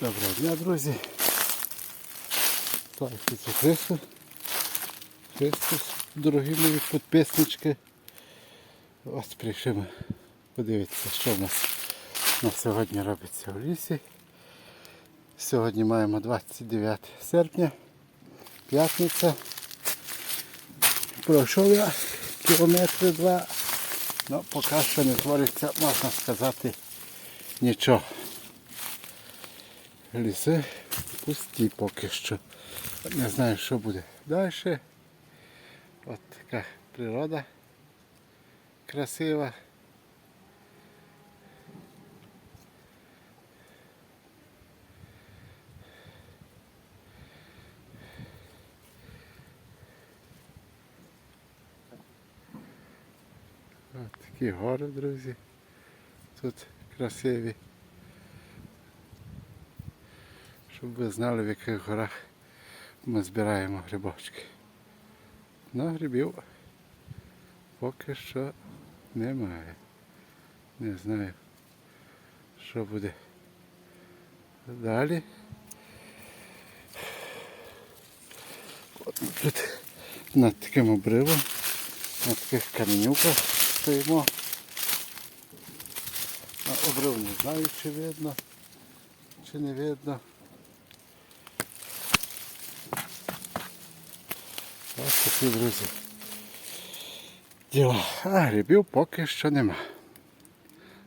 Доброго дня, друзі. Так, це Христос. Христос, дорогі мої підписнички. Ось прийшли ми подивитися, що в нас на сьогодні робиться в лісі. Сьогодні маємо 29 серпня, п'ятниця. Пройшов я кілометри два, але поки що не твориться, можна сказати, нічого. Ліси пусті поки що. Не знаю, що буде далі. От така природа красива. От такі гори, друзі. Тут красиві. Щоб ви знали, в яких горах ми збираємо грибочки. На грибів поки що немає. Не знаю, що буде далі. От тут над таким обривом, на таких каменюках стоїмо. На обрив не знаю, чи видно, чи не видно. Такі, друзі. Діло. А грибів поки що нема.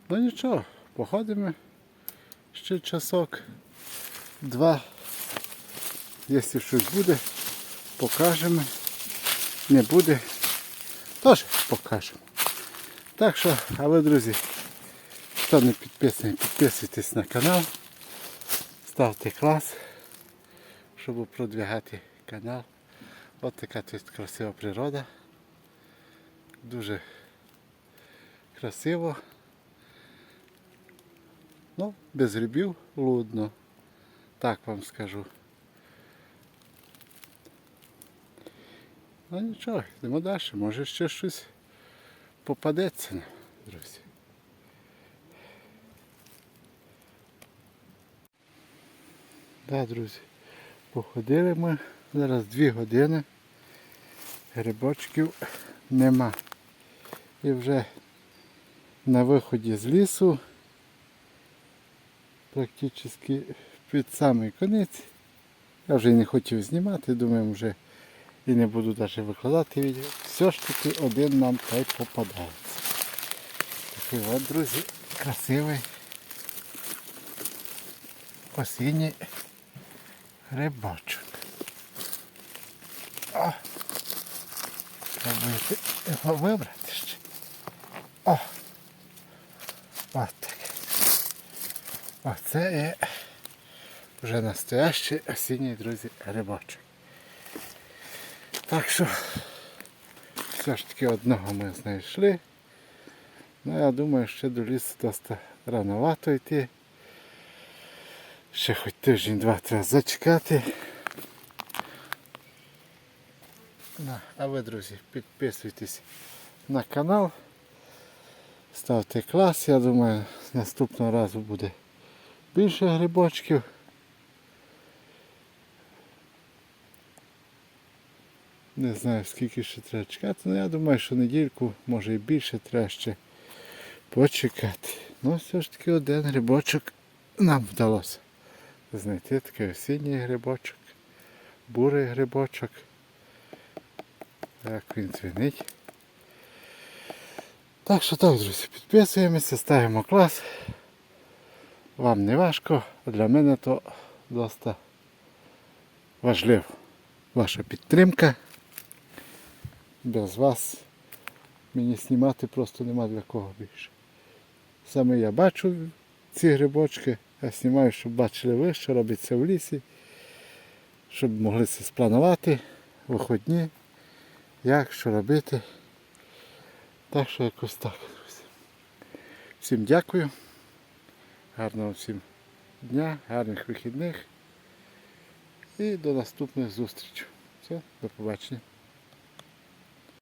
Ну нічого, походимо ще часок. Два. Якщо щось буде, покажемо. Не буде, теж покажемо. Так що, а ви, друзі, хто не підписаний, підписуйтесь на канал, ставте клас, щоб продвигати канал. Ось така тут красива природа. Дуже красиво. Ну, без грибів лудно. Так вам скажу. Ну нічого, йдемо далі. Може ще щось попадеться нам, друзі. Так, друзі, походили ми. Зараз дві години. Грибочків нема. І вже на виході з лісу практично під самий конець. Я вже й не хотів знімати, думаю, вже і не буду навіть викладати відео. Все ж таки один нам та й попадається. Такий от, друзі, красивий осінній грибочок. О! Пробуйте його вибрати ще. О! От так. Оце є вже настоящий осінній, друзі, грибочок. Так що все ж таки одного ми знайшли. Ну я думаю, ще до лісу досить рановато йти. Ще хоч тиждень-два треба зачекати. Ну, А ви, друзі, підписуйтесь на канал, ставте клас, я думаю, наступного разу буде більше грибочків. Не знаю скільки ще треба чекати, але я думаю, що недільку, може і більше треба ще почекати. Ну все ж таки один грибочок нам вдалося знайти такий осінній грибочок, бурий грибочок. Так він дзвенить. Так що так, друзі, підписуємося, ставимо клас. Вам не важко, а для мене то досить важливо. Ваша підтримка. Без вас мені знімати просто нема для кого більше. Саме я бачу ці грибочки, я знімаю, щоб бачили ви, що робиться в лісі, щоб могли це спланувати, виходні як, що робити. Так що якось так, друзі. Всім дякую. Гарного всім дня, гарних вихідних і до наступних зустрічей. Все, до побачення.